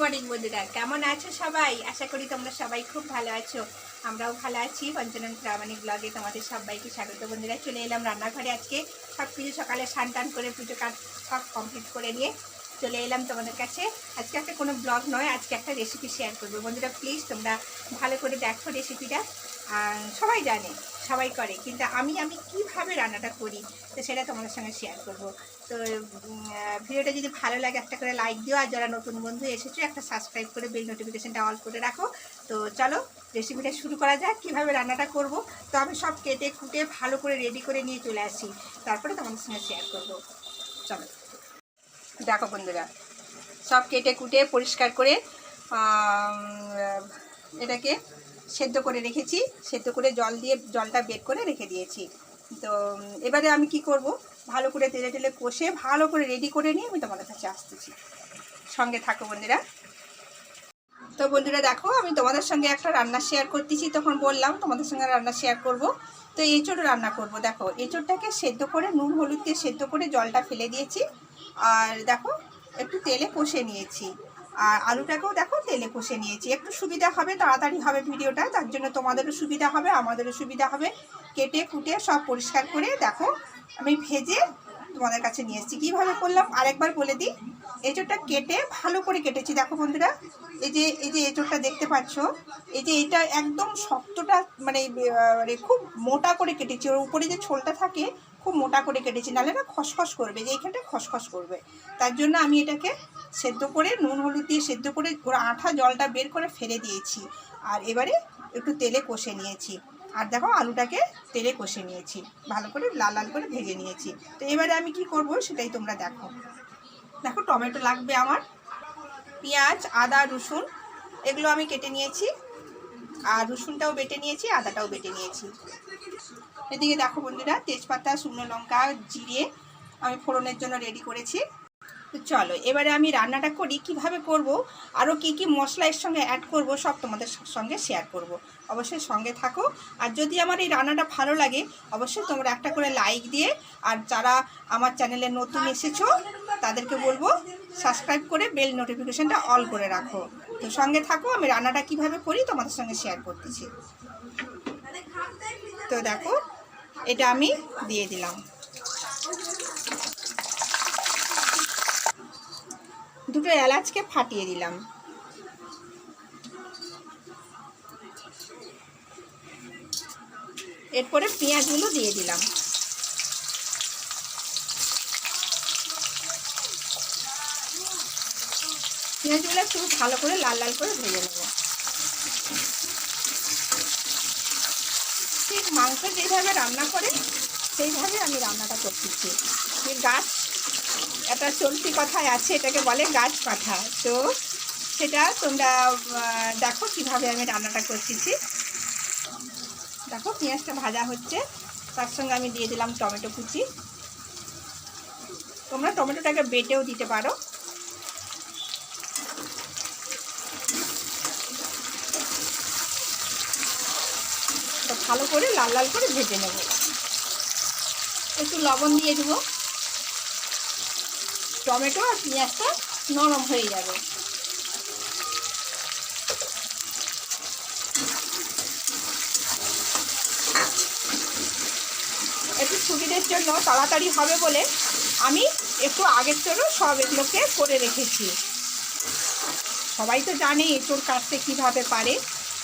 Morning বন্ধুরা, কেমন আছো সবাই? আশা করি তোমরা সবাই খুব ভালো আছো। আমরাও ভালো আছি, পঞ্চনন প্রামাণিক ব্লগে তোমাদের সবাইকে স্বাগত বন্ধুরা। চলে এলাম রান্নাঘরে আজকে সব কিছু সকালে স্নান টান করে পুজো কাজ সব কমপ্লিট করে নিয়ে চলে এলাম তোমাদের কাছে। আজকে একটা কোনো ব্লগ নয়, আজকে একটা রেসিপি শেয়ার করব। বন্ধুরা প্লিজ তোমরা ভালো করে দেখো রেসিপিটা সবাই জানে, সবাই করে, কিন্তু আমি আমি কীভাবে রান্নাটা করি, তো সেটা তোমাদের সঙ্গে শেয়ার করব। তো ভিডিওটা যদি ভালো লাগে, একটা করে লাইক দিও, আর যারা নতুন বন্ধু এসেছ, একটা সাবস্ক্রাইব করে বেল নোটিফিকেশানটা অল করে রাখো। তো চলো রেসিপিটা শুরু করা যাক, কীভাবে রান্নাটা করব। তো আমি সব কেটে, কুটে, ভালো করে রেডি করে নিয়ে চলে আসি। তারপরে তোমাদের সঙ্গে শেয়ার করব। চলো। দেখো বন্ধুরা, সব কেটে, কুটে, পরিষ্কার করে এটাকে সেদ্ধ করে রেখেছি। সেদ্ধ করে জল দিয়ে জলটা বের করে রেখে দিয়েছি। তো এবারে আমি কি করব? ভালো করে তেলে তেলে কষে ভালো করে রেডি করে নিয়ে আমি তোমাদের কাছে আসতেছি। সঙ্গে থাকো বন্ধুরা। তো বন্ধুরা দেখো, আমি তোমাদের সঙ্গে একটা রান্না শেয়ার করতেছি। তখন বললাম, তোমাদের সঙ্গে রান্না শেয়ার করব। তো এঁচড় রান্না করব। দেখো, এঁচড়টাকে সেদ্ধ করে নুন, হলুদ দিয়ে সেদ্ধ করে জলটা ফেলে দিয়েছি। আর দেখো, একটু তেলে কষে নিয়েছি। আর আলুটাকেও দেখো তেলে কষে নিয়েছি। একটু সুবিধা হবে, তাড়াতাড়ি হবে ভিডিওটা, তার জন্য তোমাদেরও সুবিধা হবে, আমাদেরও সুবিধা হবে। কেটে, কুটে সব পরিষ্কার করে দেখো, আমি ভেজে তোমাদের কাছে নিয়ে এসেছি। কীভাবে করলাম? আরেকবার বলে দিই। এঁচোড়টা কেটে ভালো করে কেটেছি। দেখো বন্ধুরা, এই যে এই যে এঁচোড়টা দেখতে পাচ্ছ, এই যে এটা একদম শক্তটা মানে মানে খুব মোটা করে কেটেছি। ওর উপরে যে ছোলটা থাকে, খুব মোটা করে কেটেছি। নাহলে না খসখস করবে যে এইখানটা খসখস করবে। তার জন্য আমি এটাকে সেদ্ধ করে, নুন, হলুদ দিয়ে সেদ্ধ করে ওর আঠা জলটা বের করে ফেলে দিয়েছি। আর এবারে একটু তেলে কষে নিয়েছি। আর দেখো আলুটাকে তেলে কষে নিয়েছি। ভালো করে লাল লাল করে ভেজে নিয়েছি। তো এবারে আমি কি করব সেটাই তোমরা দেখো। দেখো টমেটো লাগবে আমার। পেঁয়াজ, আদা, রসুন, এগুলো আমি কেটে নিয়েছি। আর রসুনটাও বেটে নিয়েছি, আদাটাও বেটে নিয়েছি। এদিকে দেখো বন্ধুরা, তেজপাতা, শুকনো লঙ্কা, জিরে আমি ফোড়নের জন্য রেডি করেছি। তো চলো, এবারে আমি রান্নাটা করি, কীভাবে করব আরও কি কি মশলা এর সঙ্গে অ্যাড করব, সব তোমাদের সঙ্গে শেয়ার করব। অবশ্যই সঙ্গে থাকো। আর যদি আমার এই রান্নাটা ভালো লাগে, অবশ্যই তোমরা একটা করে লাইক দিয়ে, আর যারা আমার চ্যানেলে নতুন এসেছ, তাদেরকে বলব সাবস্ক্রাইব করে বেল নোটিফিকেশনটা অল করে রাখো। তো সঙ্গে থাকো, আমি রান্নাটা কীভাবে করি, তোমাদের সঙ্গে শেয়ার করতেছি। তো দেখো, এটা আমি দিয়ে দিলাম। দুটো এলাচকে ফাটিয়ে দিলাম। এরপরে পেঁয়াজগুলো দিয়ে দিলাম। পেঁয়াজগুলো একটু ভালো করে লাল লাল করে ভেজে নেব। ঠিক মাংস যেভাবে রান্না করে, সেইভাবে আমি রান্নাটা করতেছি গাছ একটা চলতি কথায় আছে, এটাকে বলে গাছ পাঠা তো সেটা তোমরা দেখো কীভাবে আমি রান্নাটা করতেছি। দেখো পেঁয়াজটা ভাজা হচ্ছে, তার সঙ্গে আমি দিয়ে দিলাম টমেটো কুচি। তোমরা টমেটোটাকে বেটেও দিতে পারো। ভালো করে লাল লাল করে ভেজে নেব। একটু লবণ দিয়ে দেবো। টমেটো আর পেঁয়াজটা নরম হয়ে যাবে। একটু সুবিধের জন্য তাড়াতাড়ি হবে বলে আমি একটু আগের জন্য সব এগুলোকে করে রেখেছি। সবাই তো জানে এঁচোড় কাটতে কীভাবে পারে,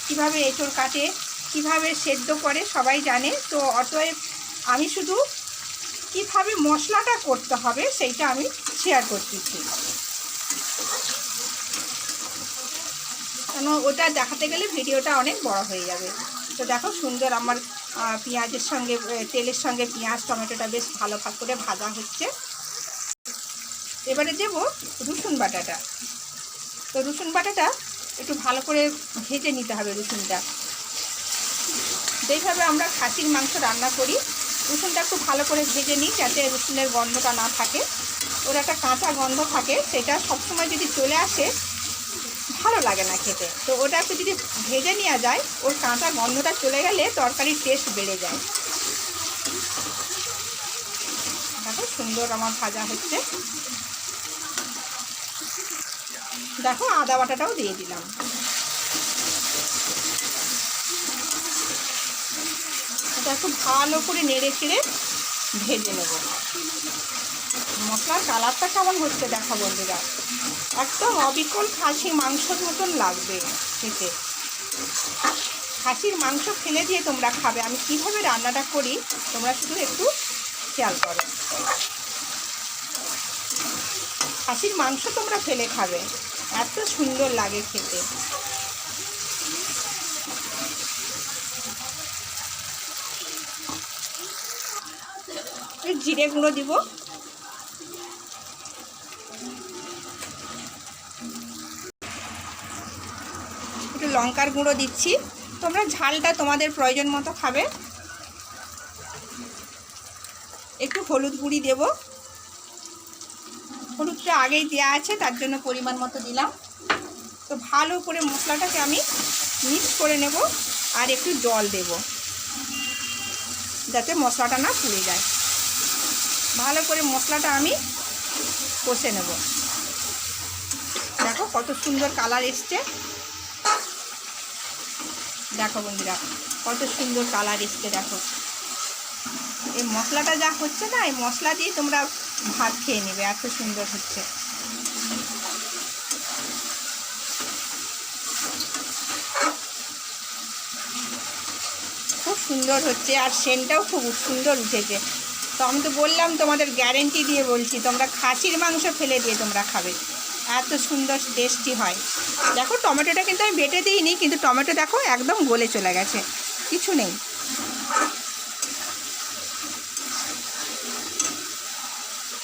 কীভাবে এঁচোড় কাটে, কীভাবে সেদ্ধ করে সবাই জানে, তো অতএব আমি শুধু কীভাবে মশলাটা করতে হবে সেইটা আমি শেয়ার করতেছি। কেন ওটা দেখাতে গেলে ভিডিওটা অনেক বড় হয়ে যাবে। তো দেখো সুন্দর আমার পেঁয়াজের সঙ্গে তেলের সঙ্গে পেঁয়াজ, টমেটোটা বেশ ভালো ভাগ করে ভাজা হচ্ছে। এবারে দেব রসুন বাটাটা। তো রসুন বাটাটা একটু ভালো করে ভেজে নিতে হবে রসুনটা। যেইভাবে আমরা খাসির মাংস রান্না করি রসুনটা একটু ভালো করে ভেজে নিই যাতে রসুনের গন্ধটা না থাকে। ওর একটা কাঁচা গন্ধ থাকে, সেটা সবসময় যদি চলে আসে, ভালো লাগে না খেতে। তো ওটা একটু যদি ভেজে নেওয়া যায়, ওর কাঁচা গন্ধটা চলে গেলে তরকারির টেস্ট বেড়ে যায়। দেখো সুন্দর আমার ভাজা হচ্ছে। দেখো আদা বাটাটাও দিয়ে দিলাম। এটা একটু ভালো করে নেড়ে চেড়ে ভেজে নেব। মশলার কালারটা কেমন হচ্ছে দেখা বন্ধুরা? একদম অবিকল খাসি মাংসর মতন লাগবে খেতে। খাসির মাংস ফেলে দিয়ে তোমরা খাবে। আমি কীভাবে রান্নাটা করি, তোমরা শুধু একটু খেয়াল করো। খাসির মাংস তোমরা ফেলে খাবে। এত সুন্দর লাগে খেতে। এই জিরে গুঁড়ো দিব। একটু লঙ্কার গুঁড়ো দিচ্ছি। তোমরা ঝালটা তোমাদের প্রয়োজন মতো খাবে। একটু হলুদ গুঁড়ি দেব। হলুদটা আগেই দেওয়া আছে, তার জন্য পরিমাণ মতো দিলাম। তো ভালো করে মশলাটাকে আমি মিক্স করে নেব আর একটু জল দেব। যাতে মশলাটা না পুড়ে যায়। ভালো করে মশলাটা আমি কষে নেব। দেখো কত সুন্দর কালার এসছে। দেখো বন্ধুরা, কত সুন্দর কালার এসছে, দেখো। এই মশলাটা যা হচ্ছে না, এই মশলা দিয়ে তোমরা ভাত খেয়ে নেবে, এত সুন্দর হচ্ছে। খুব সুন্দর হচ্ছে, আর সেন্টটাও খুব সুন্দর উঠেছে। তো আমি তো বললাম তোমাদের গ্যারেন্টি দিয়ে বলছি, তোমরা খাসির মাংস ফেলে দিয়ে তোমরা খাবে। এত সুন্দর টেস্টি হয়। দেখো, টমেটোটা কিন্তু আমি বেটে দিইনি, কিন্তু টমেটো দেখো একদম গলে চলে গেছে। কিছু নেই।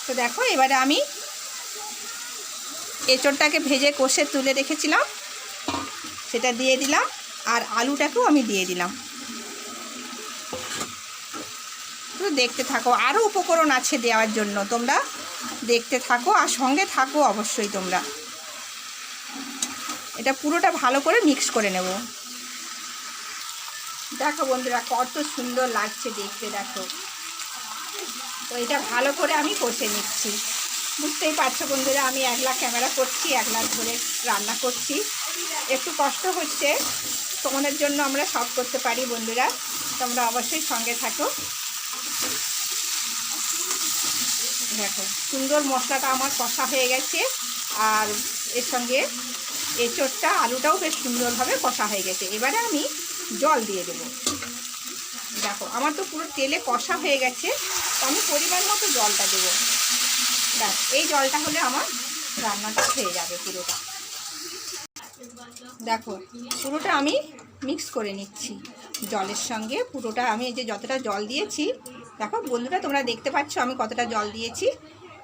তো দেখো, এবারে আমি এঁচড়টাকে ভেজে কষে তুলে রেখেছিলাম। সেটা দিয়ে দিলাম, আর আলুটাকেও আমি দিয়ে দিলাম তো দেখতে থাকো। আরও উপকরণ আছে দেওয়ার জন্য। তোমরা দেখতে থাকো আর সঙ্গে থাকো অবশ্যই তোমরা। এটা পুরোটা ভালো করে মিক্স করে নেব। দেখো বন্ধুরা, কত সুন্দর লাগছে দেখতে, দেখো। তো এটা ভালো করে আমি কষে নিচ্ছি। বুঝতেই পারছ বন্ধুরা, আমি একলা ক্যামেরা করছি একলা ধরে রান্না করছি। একটু কষ্ট হচ্ছে, তোমাদের জন্য আমরা সব করতে পারি বন্ধুরা। তোমরা অবশ্যই সঙ্গে থাকো। দেখো, সুন্দর মশলাটা আমার কষা হয়ে গেছে। আর এর সঙ্গে এঁচোড়টা, আলুটাও বেশ সুন্দরভাবে কষা হয়ে গেছে। এবারে আমি জল দিয়ে দেব। দেখো, আমার তো পুরো তেলে কষা হয়ে গেছে। আমি পরিমাণ মতো জলটা দেবো। ব্যাস, এই জলটা হলে আমার রান্নাটা হয়ে যাবে পুরোটা। দেখো, পুরোটা আমি মিক্স করে নিচ্ছি। জলের সঙ্গে পুরোটা আমি যে যতটা জল দিয়েছি দেখো, বন্ধুরা, তোমরা দেখতে পাচ্ছ আমি কতটা জল দিয়েছি।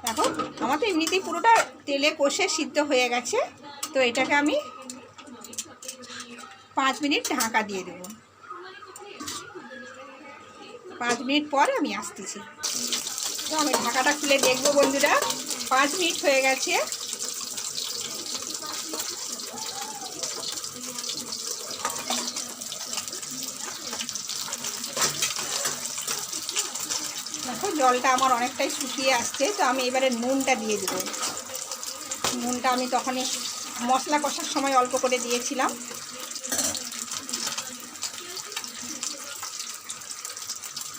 দেখো, আমার তো এমনিতেই পুরোটা তেলে কষে সিদ্ধ হয়ে গেছে। তো এটাকে আমি পাঁচ মিনিট ঢাকা দিয়ে দেবো। পাঁচ মিনিট পর আমি আসতেছি। তো আমি ঢাকাটা খুলে দেখব, বন্ধুরা। পাঁচ মিনিট হয়ে গেছে দেখো জলটা আমার অনেকটাই শুকিয়ে আসছে, তো আমি এবারে নুনটা দিয়ে দেবো। নুনটা আমি তখনই মশলা কষার সময় অল্প করে দিয়েছিলাম।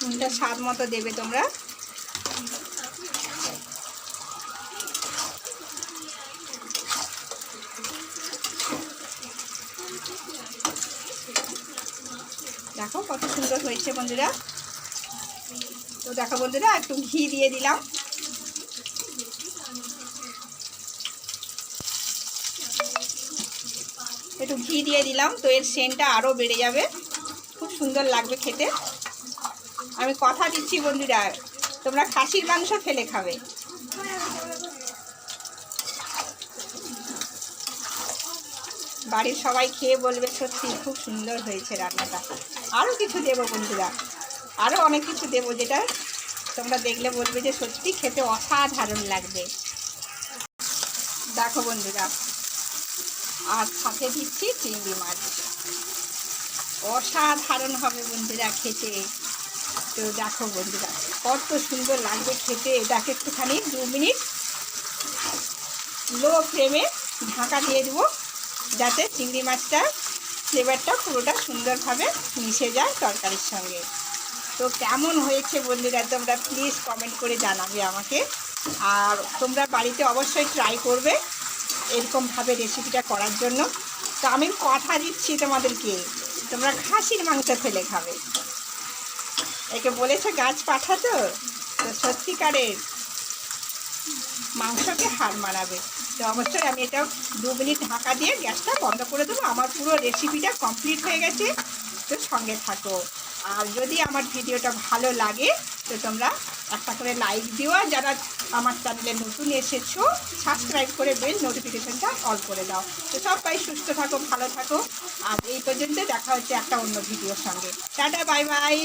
নুনটা স্বাদ মতো দেবে তোমরা। দেখো কত সুন্দর হয়েছে বন্ধুরা। তো দেখো বন্ধুরা, একটু ঘি দিয়ে দিলাম। একটু ঘি দিয়ে দিলাম, তো এর সেন্টটা আরও বেড়ে যাবে। খুব সুন্দর লাগবে খেতে। আমি কথা দিচ্ছি বন্ধুরা, তোমরা খাসির মাংস ফেলে খাবে। বাড়ির সবাই খেয়ে বলবে, সত্যি খুব সুন্দর হয়েছে রান্নাটা। আরও কিছু দেবো বন্ধুরা। আরও অনেক কিছু দেবো যেটা তোমরা দেখলে বলবে যে সত্যি খেতে অসাধারণ লাগবে। দেখো বন্ধুরা, আর সাথে দিচ্ছি চিংড়ি মাছ। অসাধারণ হবে বন্ধুরা খেতে। তো দেখো বন্ধুরা, কত সুন্দর লাগবে খেতে। এটাকে একটুখানি, দু মিনিট লো ফ্লেমে ঢাকা দিয়ে দেবো, যাতে চিংড়ি মাছটা ফ্লেভারটা পুরোটা সুন্দরভাবে মিশে যায় তরকারির সঙ্গে। তো কেমন হয়েছে বন্ধুরা, তোমরা প্লিজ কমেন্ট করে জানাবে আমাকে। আর তোমরা বাড়িতে অবশ্যই ট্রাই করবে এরকমভাবে রেসিপিটা করার জন্য। তো আমি কথা দিচ্ছি তোমাদেরকে, তোমরা খাসির মাংস ফেলে খাবে। একে বলেছে গাছ পাঠা তো তো সত্যিকারের মাংসকে হার মানাবে। তো অবশ্যই আমি এটা দু মিনিট ঢাকা দিয়ে গ্যাসটা বন্ধ করে দেবো। আমার পুরো রেসিপিটা কমপ্লিট হয়ে গেছে। তো সঙ্গে থাকো। আর যদি আমার ভিডিওটা ভালো লাগে, তো তোমরা একটা করে লাইক দিও। আর যারা আমার চ্যানেলে নতুন এসেছ সাবস্ক্রাইব করে বেল নোটিফিকেশানটা অল করে দাও। তো সবাই সুস্থ থাকো, ভালো থাকো। আর এই পর্যন্ত দেখা হচ্ছে একটা অন্য ভিডিওর সঙ্গে। Tata bye bye